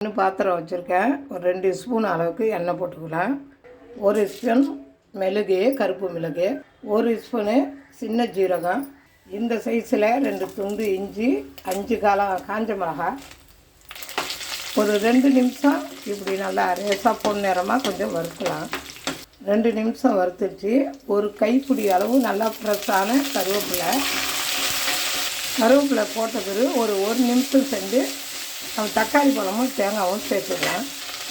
இன்னும் பாத்திரம் வச்சுருக்கேன். ஒரு ரெண்டு ஸ்பூன் அளவுக்கு எண்ணெய் போட்டுக்கலாம். ஒரு ஸ்பூன் மிளகு கருப்பு மிளகு ஒரு ஸ்பூனு சின்ன ஜீரகம். இந்த சைஸில் ரெண்டு துண்டு இஞ்சி அஞ்சு காலம் காஞ்ச மிளகா. ஒரு ரெண்டு நிமிஷம் இப்படி நல்லா ரேசாக பொன்னிறமாக கொஞ்சம் வறுக்கலாம். ரெண்டு நிமிஷம் வறுத்துச்சு ஒரு கைப்பிடி அளவு நல்லா ஃப்ரெஷ்ஷான கருவேப்பிலை. கருவேப்பிலை போட்ட பிறகு ஒரு ஒரு நிமிஷம் செஞ்சு நம்ம தக்காளி பழமும் தேங்காவும் சேர்த்துக்கலாம்.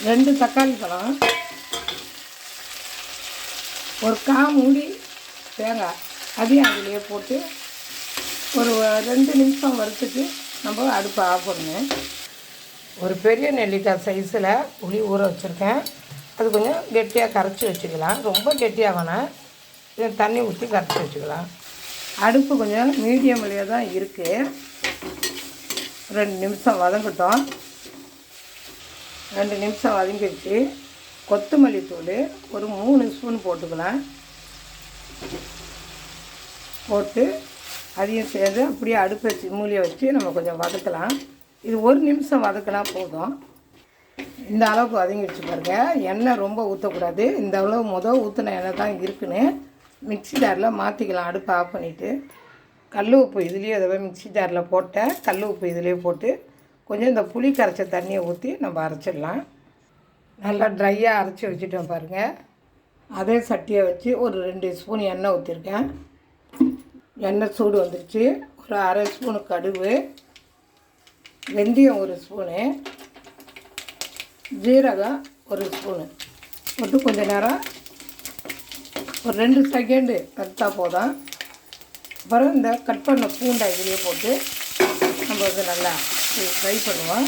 ரெண்டு தக்காளி பழம். ஒரு கா மூடி தேங்காய் அதையும் அதிலே போட்டு ஒரு ரெண்டு நிமிஷம் வறுத்துட்டு நம்ம அடுப்பை ஆஃப் பண்ணணும். ஒரு பெரிய நெல்லிக்காய் சைஸில் புளி ஊற வச்சுருக்கேன். அது கொஞ்சம் கெட்டியாக கரைச்சி வச்சுக்கலாம். ரொம்ப கெட்டியாக வேணாம். தண்ணி ஊற்றி கரைச்சி வச்சுக்கலாம். அடுப்பு கொஞ்சம் மீடியம்லேயே தான் இருக்குது ரெண்டு நிமிஷம் வதங்கட்டும். ரெண்டு நிமிஷம் வதங்கிடுச்சு. கொத்தமல்லி தூள் ஒரு மூணு ஸ்பூன் போட்டுக்கலாம். போட்டு அதையும் சேர்த்து அப்படியே அடுப்பை மூலியை வச்சு நம்ம கொஞ்சம் வதக்கலாம். இது ஒரு நிமிஷம் வதக்கினா போதும். இந்த அளவுக்கு வதங்கிடுச்சு பாருங்கள் எண்ணெய் ரொம்ப ஊற்றக்கூடாது இந்த அளவு முதல் ஊற்றின எண்ணெய் தான் இருக்குன்னு மிக்ஸி ஜாரில் மாற்றிக்கலாம் அடுப்பை ஆஃப் பண்ணிவிட்டு கல் உப்பு இதுலேயே அதை மிக்ஸி ஜாரில் போட்டேன் கல் உப்பு இதுலேயே போட்டு கொஞ்சம் இந்த புளி கரைச்ச தண்ணியை ஊற்றி நம்ம அரைச்சிடலாம். நல்லா ட்ரையாக அரைச்சி வச்சுட்டோம் பாருங்கள் அதே சட்டியை வச்சு ஒரு ரெண்டு ஸ்பூன் எண்ணெய் ஊற்றிருக்கேன் எண்ணெய் சூடு வந்துருச்சு. ஒரு அரை ஸ்பூனு கடுகு வெந்தயம் ஒரு ஸ்பூனு ஜீரகம் ஒரு ஸ்பூனு போட்டு கொஞ்சம் நேரம் ஒரு ரெண்டு செகண்டு கரெக்டாக போதும். அப்புறம் இந்த கட் பண்ண பூண்டை இதுலேயே போட்டு நம்ம வந்து நல்லா ஃப்ரை பண்ணுவோம்.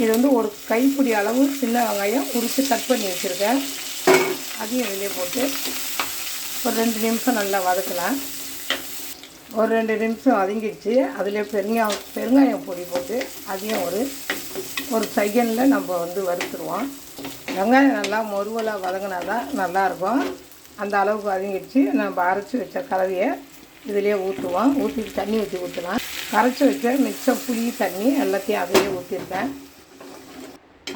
இது வந்து ஒரு கைப்பிடி அளவு சின்ன வெங்காயம் உரித்து கட் பண்ணி வச்சுருக்கேன். அதையும் இதிலே போட்டு ஒரு ரெண்டு நிமிஷம் நல்லா வதக்கலாம். ஒரு ரெண்டு நிமிஷம் வதங்கிடுச்சு. அதில் பெருங்காயம் பெருங்காயம் பொடி போட்டு அதையும் ஒரு ஒரு செகண்டில் நம்ம வந்து வறுத்துருவோம். வெங்காயம் நல்லா மொருவலாக வதங்கினா தான் நல்லாயிருக்கும் அந்த அளவுக்கு வதங்கிடுச்சு. நம்ம அரைச்சி வச்ச கலவையை இதிலே ஊற்றுவோம் ஊற்றிட்டு தண்ணி ஊற்றி ஊற்றலாம் கரைச்சி வச்ச மிச்சம் புளி தண்ணி எல்லாத்தையும் அதிலே ஊற்றிருக்கேன்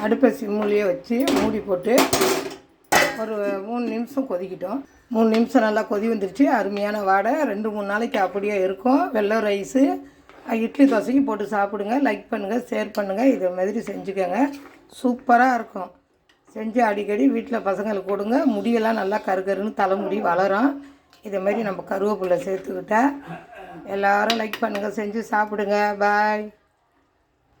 அடுப்பை சிம்முலேயே வச்சு மூடி போட்டு ஒரு மூணு நிமிஷம் கொதிக்கிட்டோம். மூணு நிமிஷம் நல்லா கொதி வந்துருச்சு. அருமையான வாடை. ரெண்டு மூணு நாளைக்கு அப்படியே இருக்கும். வெள்ளை ரைஸு இட்லி தோசைக்கு போட்டு சாப்பிடுங்க. லைக் பண்ணுங்கள் ஷேர் பண்ணுங்கள் இதை மாதிரி செஞ்சுக்கோங்க. சூப்பராக இருக்கும். செஞ்சு அடிக்கடி வீட்டில் பசங்களுக்கு கொடுங்க. முடியெல்லாம் நல்லா கருகருன்னு தலைமுடி வளரும். இதை மாதிரி நம்ம கருவேப்பிலை சேர்த்துக்கிட்டா எல்லோரும் லைக் பண்ணுங்கள் செஞ்சு சாப்பிடுங்க. பாய்